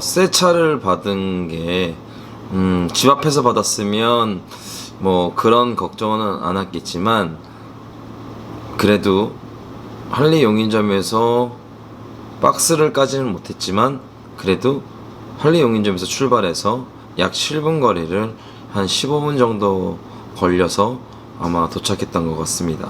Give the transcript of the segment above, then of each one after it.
새 차를 받은 게, 음, 집 앞에서 받았으면, 뭐, 그런 걱정은 안 했겠지만, 그래도, 할리 용인점에서 박스를 까지는 못했지만, 그래도, 할리 용인점에서 출발해서 약 7분 거리를 한 15분 정도 걸려서 아마 도착했던 것 같습니다.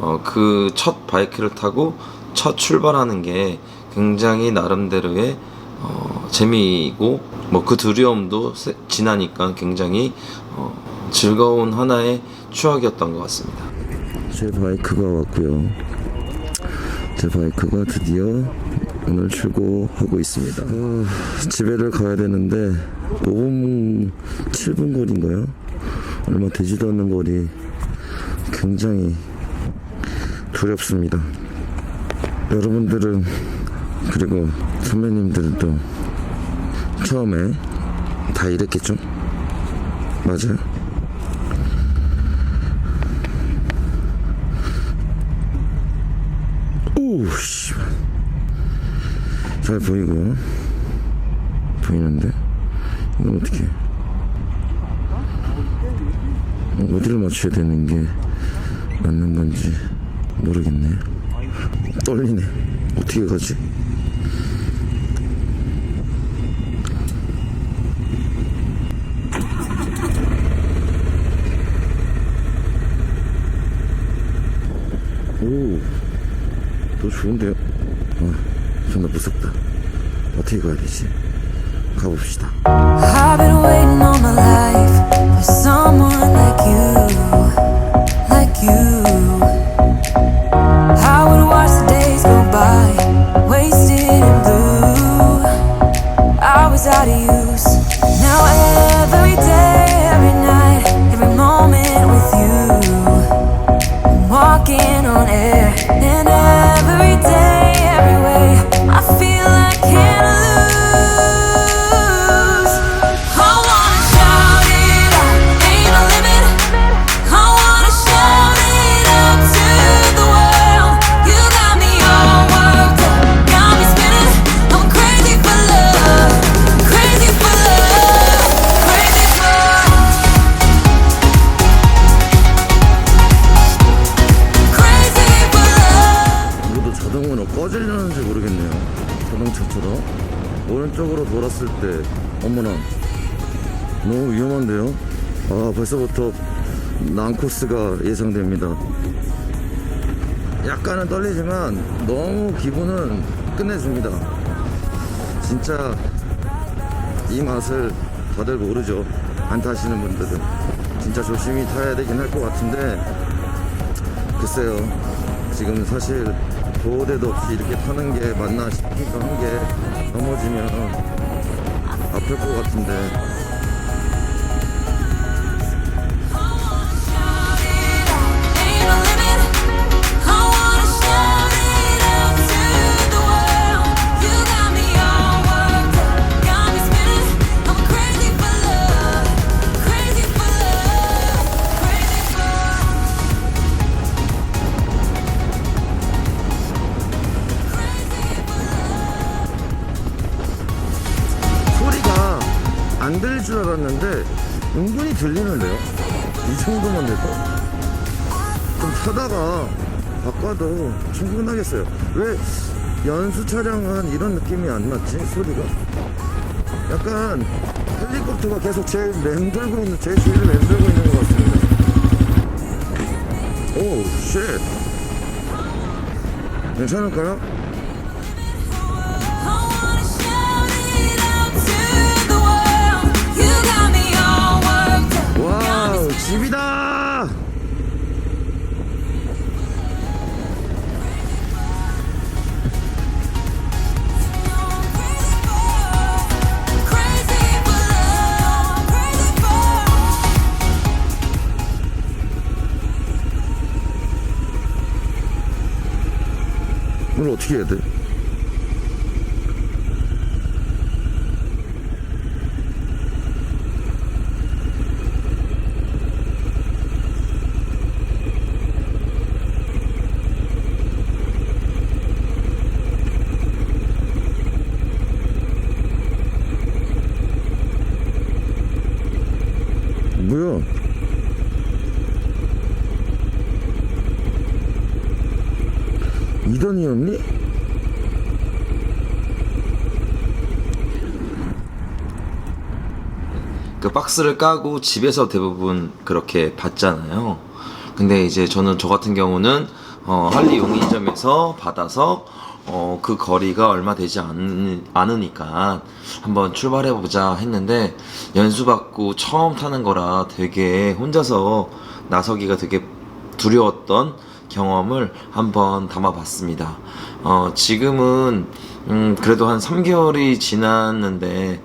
어, 그 첫 바이크를 타고 첫 출발하는 게 굉장히 나름대로의 어, 재미이고 뭐 그 두려움도 세- 지나니까 굉장히 어, 즐거운 하나의 추억이었던 것 같습니다. 제 바이크가 왔고요. 제 바이크가 드디어 오늘 출고하고 있습니다. 아, 집에를 가야 되는데 5분 7분 거리인가요? 얼마 되지도 않는 거리 굉장히 두렵습니다. 여러분들은 그리고 선배님들은 또 처음에 다 이랬겠죠? 맞아요. 잘 보이고 보이는데 이건 어떻게 어디를 맞춰야 되는 게 맞는 건지 모르겠네. 떨리네. 어떻게 가지? 오, 더 좋은데요? 아, 존나 무섭다. 어떻게 가야 되지? 가봅시다. I've been waiting all my life for someone like you, 꺼지려는지 모르겠네요. 자동차처럼. 오른쪽으로 돌았을 때, 어머나. 너무 위험한데요? 아, 벌써부터 난코스가 예상됩니다. 약간은 떨리지만 너무 기분은 끝내줍니다. 진짜 이 맛을 다들 모르죠. 안 타시는 분들은. 진짜 조심히 타야 되긴 할 것 같은데, 글쎄요. 지금 사실 보호대도 없이 이렇게 타는 게 맞나 싶기도 한 게 넘어지면 아플 것 같은데 안 들릴 줄 알았는데 은근히 들리는데요? 이 정도만 돼도 좀 타다가 바꿔도 충분하겠어요. 왜 연수 차량은 이런 느낌이 안 났지? 소리가? 약간 헬리콥터가 계속 제일 맴돌고 있는, 제 뒤를 맴돌고 있는 것 같습니다. 오, 쉣. 괜찮을까요? 집이다! 오늘 어떻게 해야 돼? 보여. 이던이었니? 그 박스를 까고 집에서 대부분 그렇게 받잖아요. 근데 이제 저는 저 같은 경우는 어, 할리 용인점에서 받아서 어, 그 거리가 얼마 되지 않, 않으니까 한번 출발해 보자 했는데 연수 받고 처음 타는 거라 되게 혼자서 나서기가 되게 두려웠던 경험을 한번 담아봤습니다. 어, 지금은 음, 그래도 한 3개월이 지났는데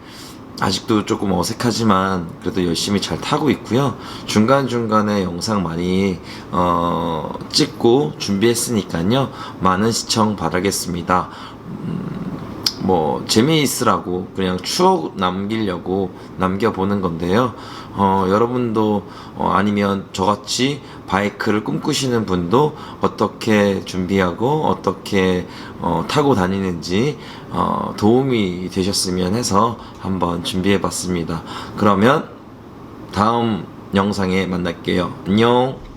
아직도 조금 어색하지만 그래도 열심히 잘 타고 있고요. 중간중간에 영상 많이 어, 찍고 준비했으니까요. 많은 시청 바라겠습니다. 뭐 재미있으라고 그냥 추억 남기려고 남겨보는 건데요. 어, 여러분도 어, 아니면 저같이 바이크를 꿈꾸시는 분도 어떻게 준비하고 어떻게 어, 타고 다니는지 어, 도움이 되셨으면 해서 한번 준비해 봤습니다. 그러면 다음 영상에 만날게요. 안녕.